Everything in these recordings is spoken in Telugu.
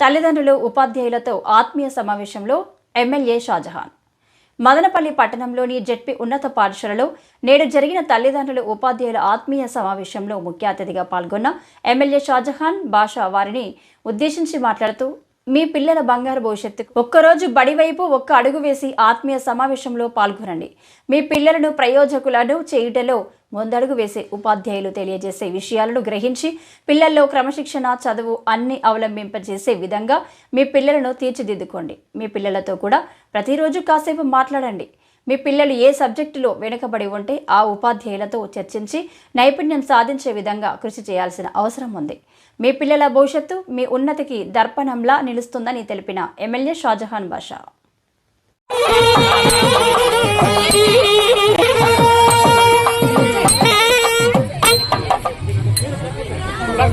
తల్లిదండ్రులు ఉపాధ్యాయులతో ఆత్మీయ సమావేశంలో ఎమ్మెల్యే షాజహాన్. మదనపల్లి పట్టణంలోని జెడ్పీ ఉన్నత పాఠశాలలో నేడు జరిగిన తల్లిదండ్రులు ఉపాధ్యాయుల ఆత్మీయ సమావేశంలో ముఖ్య అతిథిగా పాల్గొన్న ఎమ్మెల్యే షాజహాన్ బాషా వారిని ఉద్దేశించి మాట్లాడుతూ మీ పిల్లల బంగారు భవిష్యత్తుకు ఒక్కరోజు బడివైపు ఒక్క అడుగు వేసి ఆత్మీయ సమావేశంలో పాల్గొనండి. మీ పిల్లలను ప్రయోజకులను చేయుటలో ముందడుగు వేసే ఉపాధ్యాయులు తెలియజేసే విషయాలను గ్రహించి పిల్లల్లో క్రమశిక్షణ చదువు అన్ని అవలంబింపజేసే విధంగా మీ పిల్లలను తీర్చిదిద్దుకోండి. మీ పిల్లలతో కూడా ప్రతిరోజు కాసేపు మాట్లాడండి. మీ పిల్లలు ఏ సబ్జెక్టులో వెనుకబడి ఉంటే ఆ ఉపాధ్యాయులతో చర్చించి నైపుణ్యం సాధించే విధంగా కృషి చేయాల్సిన అవసరం ఉంది. మీ పిల్లల భవిష్యత్తు మీ ఉన్నతికి దర్పణంలా నిలుస్తుందని తెలిపిన ఎమ్మెల్యే షాజహాన్ బాషా.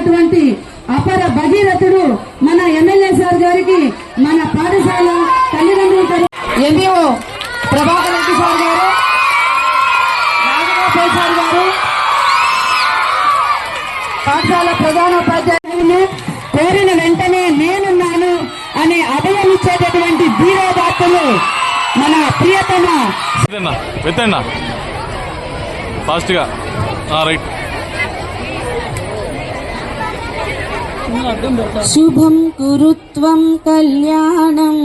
చేసినటువంటి అపర భగీరథుడు మన ఎమ్మెల్యే సార్ గారికి మన పాఠశాల తల్లిదండ్రులు ఎంఈఓ ప్రభాకర్ రెడ్డి సార్ గారు రాజగోపాల్ సార్ గారు పాఠశాల ప్రధానోపాధ్యాయులు కోరిన వెంటనే నేనున్నాను అనే అభయం ఇచ్చేటటువంటి ధీరోదాత్తులు మన ప్రియతమ విత్తన్నా విత్తన్నా. ఫాస్ట్గా. రైట్. శుభం కురుత్వం కళ్యాణం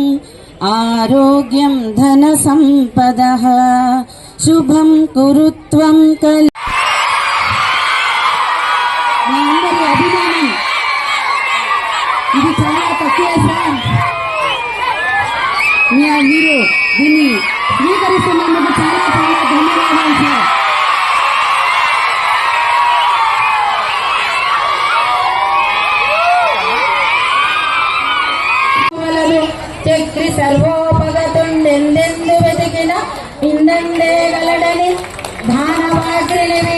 ఆరోగ్యం ధన సంపద శుభం కురుత్వం కళ్యాణం. అభిమానం. ఇది చాలా తక్కువ సార్. మీరు దీన్ని స్వీకరిస్తున్నందుకు చాలా చాలా ధన్యవాదాలు సార్ వలలు చక్రి సర్వోపగతుండెందెందు వెతికిన ఇందండే గలడని దానవాగ్రిని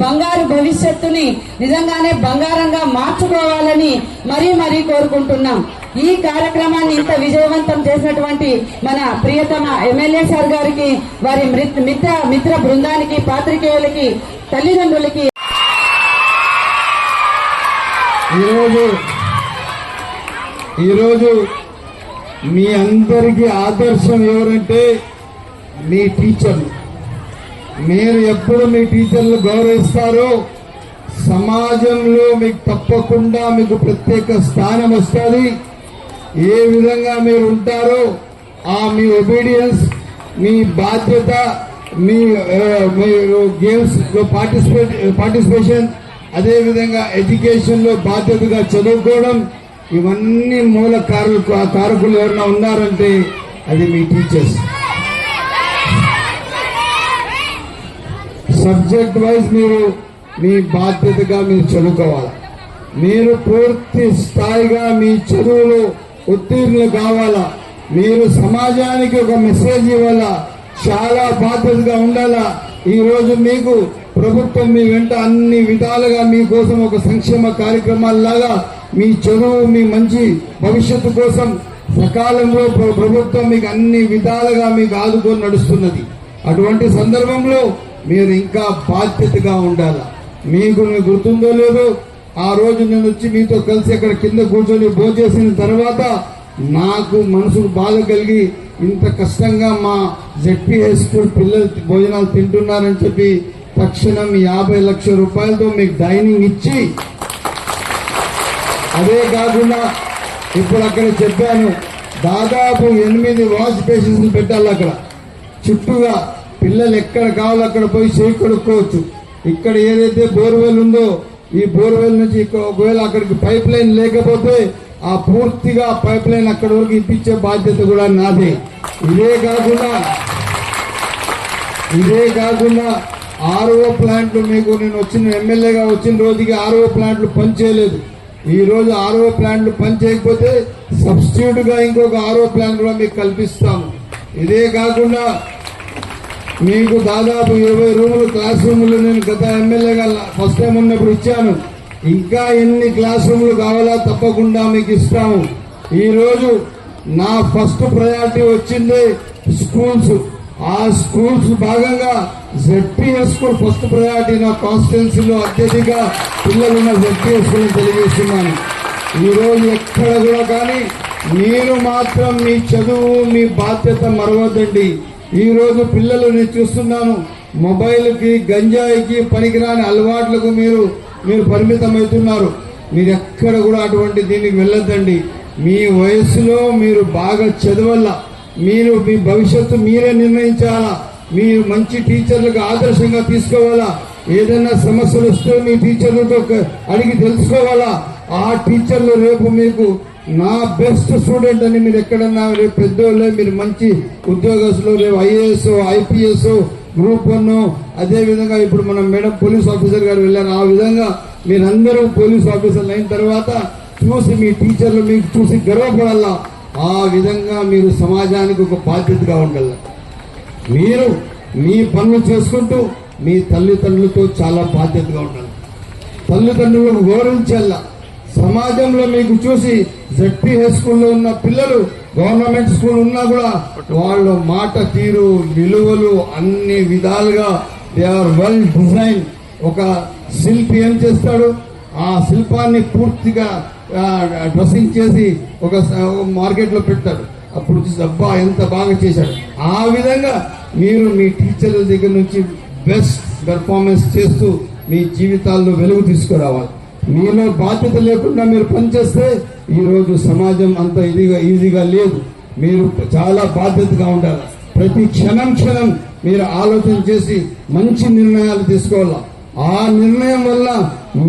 బంగారు భవిష్యత్తుని నిజంగానే బంగారంగా మార్చుకోవాలని మరీ మరీ కోరుకుంటున్నాం. ఈ కార్యక్రమాన్ని ఇంత విజయవంతం చేసినటువంటి మన ప్రియతమ ఎమ్మెల్యే సార్ గారికి వారి మిత్ర మిత్ర బృందానికి పాత్రికేయులకి తల్లిదండ్రులకి. ఈరోజు ఈరోజు మీ అందరికీ ఆదర్శం ఎవరంటే మీ టీచర్లు. మీరు ఎప్పుడు మీ టీచర్లు గౌరవిస్తారో సమాజంలో మీకు తప్పకుండా మీకు ప్రత్యేక స్థానం వస్తుంది. ఏ విధంగా మీరు ఉంటారో ఆ మీ ఒబీడియన్స్ మీ బాధ్యత మీ ఆ, మీరు గేమ్స్ పార్టిసిపేట్ పార్టిసిపేషన్ అదేవిధంగా ఎడ్యుకేషన్లో బాధ్యతగా చదువుకోవడం ఇవన్నీ మూల కారకులు కారకులు ఎవరైనా ఉన్నారంటే అది మీ టీచర్స్ సబ్జెక్ట్ వైజ్ మీరు మీ బాధ్యతగా మీరు చదువుకోవాలి. మీరు పూర్తి స్థాయిగా మీ చదువులో ఉత్తీర్ణులు కావాలా? మీరు సమాజానికి ఒక మెసేజ్ ఇవ్వాలా? చాలా బాధ్యతగా ఉండాలా? ఈరోజు మీకు ప్రభుత్వం మీ వెంట అన్ని విధాలుగా మీకోసం ఒక సంక్షేమ కార్యక్రమాలలాగా మీ చదువు మీ మంచి భవిష్యత్తు కోసం సకాలంలో ప్రభుత్వం మీకు అన్ని విధాలుగా మీకు ఆదుకొని నడుస్తున్నది. అటువంటి సందర్భంలో మీరు ఇంకా బాధ్యతగా ఉండాలి. మీకు మీకు గుర్తుందో లేదో ఆ రోజు నేను వచ్చి మీతో కలిసి అక్కడ కింద కూర్చొని భోజేసిన తర్వాత నాకు మనసుకు బాధ కలిగి ఇంత కష్టంగా మా జెడ్పీ హై స్కూల్ పిల్లలు భోజనాలు తింటున్నారని చెప్పి తక్షణం యాభై లక్షల రూపాయలతో మీకు డైనింగ్ ఇచ్చి అదే కాకుండా ఇప్పుడు అక్కడ చెప్పాను దాదాపు ఎనిమిది వాష్ బేసిన్స్ పెట్టాలి అక్కడ. చుట్టూగా పిల్లలు ఎక్కడ కావాలో అక్కడ పోయి చేయి కడుక్కోవచ్చు. ఇక్కడ ఏదైతే బోర్వెల్ ఉందో ఈ బోర్వెల్ నుంచి ఒకవేళ అక్కడికి పైప్ లైన్ లేకపోతే ఆ పూర్తిగా పైప్ లైన్ అక్కడ వరకు ఇప్పించే బాధ్యత కూడా నాదే. ఇదే కాకుండా ఇదే కాకుండా ఆర్ఓ ప్లాంట్లు మీకు నేను వచ్చిన ఎమ్మెల్యేగా వచ్చిన రోజుకి ఆర్ఓ ప్లాంట్లు పనిచేయలేదు ఈ రోజు ఆర్ఓ ప్లాంట్లు పనిచేయకపోతే సబ్స్టిట్యూట్గా ఇంకొక ఆర్ఓ ప్లాంట్ కూడా మీకు కల్పిస్తాము. ఇదే కాకుండా మీకు దాదాపు ఇరవై రూములు క్లాస్ రూములు నేను గత ఎమ్మెల్యేగా ఫస్ట్ టైం ఉన్నప్పుడు ఇచ్చాను. ఇంకా ఎన్ని క్లాస్ రూములు కావాలా తప్పకుండా మీకు ఇస్తాము. ఈరోజు నా ఫస్ట్ ప్రయారిటీ వచ్చింది స్కూల్స్ ఆ స్కూల్స్ భాగంగా జెడ్పీఎస్ స్కూల్ ఫస్ట్ ప్రయారిటీ నా కాన్స్టిట్యున్సీలో అత్యధిక పిల్లలున్న జెడ్పీఎస్ స్కూల్ తెలియజేస్తున్నాను. ఈ రోజు ఎక్కడ కూడా కానీ మీరు మాత్రం మీ చదువు మీ బాధ్యత మరవద్దండి. ఈరోజు పిల్లలు నేను చూస్తున్నాను. మొబైల్కి గంజాయికి పనికిరాని అలవాట్లకు మీరు మీరు పరిమితమవుతున్నారు. మీరు ఎక్కడ కూడా అటువంటి దీనికి వెళ్ళొద్దండి. మీ వయసులో మీరు బాగా చదవల్ల మీరు మీ భవిష్యత్తు మీరే నిర్ణయించాలా మీరు మంచి టీచర్లకు ఆదర్శంగా తీసుకోవాలా ఏదైనా సమస్యలు వస్తే మీ టీచర్లతో అడిగి తెలుసుకోవాలా ఆ టీచర్లు రేపు మీకు నా బెస్ట్ స్టూడెంట్ అని మీరు ఎక్కడన్నా రేపు పెద్దోళ్ళే మీరు మంచి ఉద్యోగస్తులు రేపు ఐఏఎస్ ఐపీఎస్ గ్రూప్ వన్ అదేవిధంగా ఇప్పుడు మనం మేడం పోలీస్ ఆఫీసర్ గారు వెళ్ళారు. ఆ విధంగా మీరందరూ పోలీస్ ఆఫీసర్లు అయిన తర్వాత చూసి మీ టీచర్లు మీకు చూసి గర్వపడాలా? ఆ విధంగా మీరు సమాజానికి ఒక బాధ్యతగా ఉండాలి? మీరు మీ పనులు చేసుకుంటూ మీ తల్లిదండ్రులతో చాలా బాధ్యతగా ఉండాలి? తల్లిదండ్రులను గౌరవించాలా? సమాజంలో మీకు చూసి జడ్పీ హై స్కూల్లో ఉన్న పిల్లలు గవర్నమెంట్ స్కూల్ ఉన్నా కూడా వాళ్ళ మాట తీరు విలువలు అన్ని విధాలుగా దే ఆర్ వెల్ డిజైన్ ఒక శిల్పి ఏం చేస్తాడు? ఆ శిల్పాన్ని పూర్తిగా డ్రెస్సింగ్ చేసి ఒక మార్కెట్లో పెడతాడు. అప్పుడు చూసి అబ్బా ఎంత బాగా చేశాడు. ఆ విధంగా మీరు మీ టీచర్ల దగ్గర నుంచి బెస్ట్ పెర్ఫార్మెన్స్ చేస్తూ మీ జీవితాల్లో వెలుగు తీసుకురావాలి. మీలో బాధ్యత లేకుండా మీరు పనిచేస్తే ఈరోజు సమాజం అంత ఇదిగా ఈజీగా లేదు. మీరు చాలా బాధ్యతగా ఉండాలి? ప్రతి క్షణం క్షణం మీరు ఆలోచన చేసి మంచి నిర్ణయాలు తీసుకోవాలా? ఆ నిర్ణయం వల్ల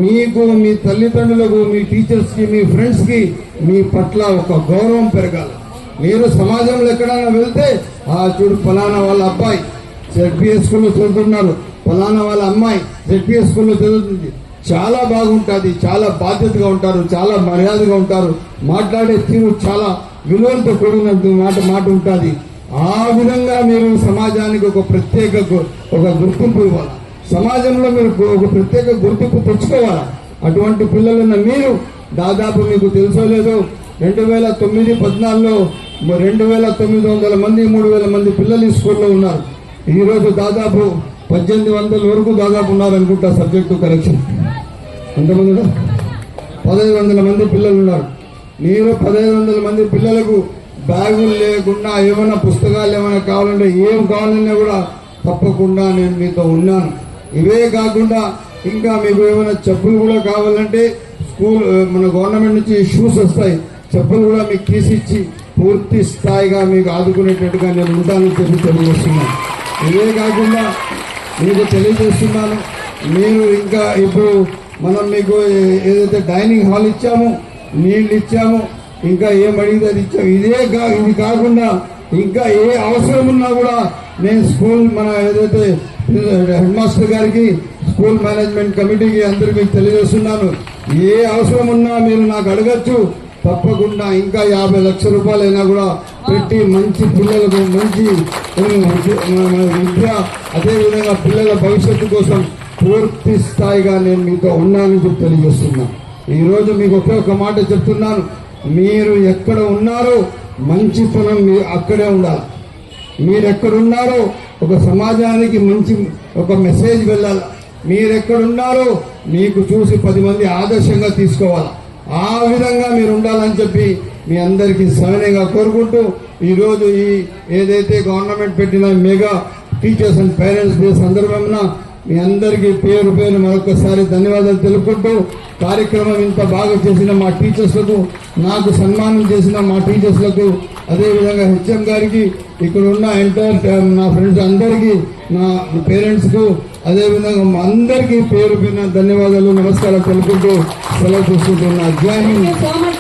మీకు మీ తల్లిదండ్రులకు మీ టీచర్స్కి మీ ఫ్రెండ్స్కి మీ పట్ల ఒక గౌరవం పెరగాలి. మీరు సమాజంలో ఎక్కడైనా వెళ్తే ఆ చూడు ఫలానా వాళ్ళ అబ్బాయి జెడ్పీఎస్ స్కూల్లో చదువుతున్నారు ఫలానా వాళ్ళ అమ్మాయి జెడ్పీఎస్ స్కూల్లో చదువుతుంది. చాలా బాగుంటుంది చాలా బాధ్యతగా ఉంటారు చాలా మర్యాదగా ఉంటారు. మాట్లాడే తీరు చాలా విలువలతో కూడిన మాట మాట ఉంటుంది. ఆ విధంగా మీరు సమాజానికి ఒక ప్రత్యేక ఒక గుర్తింపు ఇవ్వాలి? సమాజంలో మీరు ఒక ప్రత్యేక గుర్తింపు తెచ్చుకోవాలి? అటువంటి పిల్లలున్న మీరు దాదాపు మీకు తెలుసో లేదో రెండు వేల తొమ్మిది పద్నాలుగులో రెండు వేల తొమ్మిది వందల మంది మూడు వేల మంది పిల్లలు ఈ స్కూల్లో ఉన్నారు. ఈరోజు దాదాపు పద్దెనిమిది వందల వరకు దాదాపు ఉన్నారనుకుంటా సబ్జెక్టు కరెక్షన్ ఎంతమంది పదహైదు వందల మంది పిల్లలు ఉన్నారు. మీరు పదహైదు వందల మంది పిల్లలకు బ్యాగులు లేకుండా ఏమైనా పుస్తకాలు ఏమైనా కావాలంటే ఏం కావాలన్నా కూడా తప్పకుండా నేను మీతో ఉన్నాను. ఇవే కాకుండా ఇంకా మీకు ఏమైనా చెప్పులు కూడా కావాలంటే స్కూల్ మన గవర్నమెంట్ నుంచి షూస్ వస్తాయి. చెప్పులు కూడా మీకు తీసిచ్చి పూర్తి స్థాయిగా మీకు ఆదుకునేటట్టుగా నేను ఉంటానని చెప్పి తెలియజేస్తున్నాను. ఇవే కాకుండా మీకు తెలియజేస్తున్నాను. మీరు ఇంకా ఇప్పుడు మనం మీకు ఏదైతే డైనింగ్ హాల్ ఇచ్చామో నీళ్ళు ఇచ్చాము ఇంకా ఏం అడిగితే అది ఇచ్చాము ఇదే కా ఇది కాకుండా ఇంకా ఏ అవసరం ఉన్నా కూడా నేను స్కూల్ మన ఏదైతే హెడ్ మాస్టర్ గారికి స్కూల్ మేనేజ్మెంట్ కమిటీకి అందరికీ మీకు తెలియజేస్తున్నాను. ఏ అవసరం ఉన్నా మీరు నాకు అడగచ్చు. తప్పకుండా ఇంకా యాభై లక్షల రూపాయలైనా కూడా పెట్టి మంచి పిల్లలకు మంచి విద్య అదేవిధంగా పిల్లల భవిష్యత్తు కోసం పూర్తి స్థాయిగా నేను మీతో ఉన్నానని చెప్పి తెలియజేస్తున్నా. ఈరోజు మీకు ఒకే ఒక మాట చెప్తున్నాను. మీరు ఎక్కడ ఉన్నారో మంచితనం మీరు అక్కడే ఉండాలి. మీరు ఎక్కడున్నారో ఒక సమాజానికి మంచి ఒక మెసేజ్ వెళ్ళాలి. మీరెక్కడున్నారో మీకు చూసి పది మంది ఆదర్శంగా తీసుకోవాలి. ఆ విధంగా మీరు ఉండాలని చెప్పి మీ అందరికీ సవినయంగా కోరుకుంటూ ఈరోజు ఈ ఏదైతే గవర్నమెంట్ పెట్టిన mega teachers and parents day సందర్భంలో మీ అందరికీ పేరు పేరు మరొకసారి ధన్యవాదాలు తెలుపుకుంటూ కార్యక్రమం ఇంత బాగా చేసిన మా టీచర్స్లకు నాకు సన్మానం చేసిన మా టీచర్స్లకు అదేవిధంగా హెచ్ఎం గారికి ఇక్కడ ఉన్న ఎంటైర్ నా ఫ్రెండ్స్ అందరికీ నా పేరెంట్స్కు అదేవిధంగా మా అందరికీ పేరు పైన ధన్యవాదాలు నమస్కారాలు తెలుపుతూ సెలవు చూసుకుంటున్నా. జై హింద్.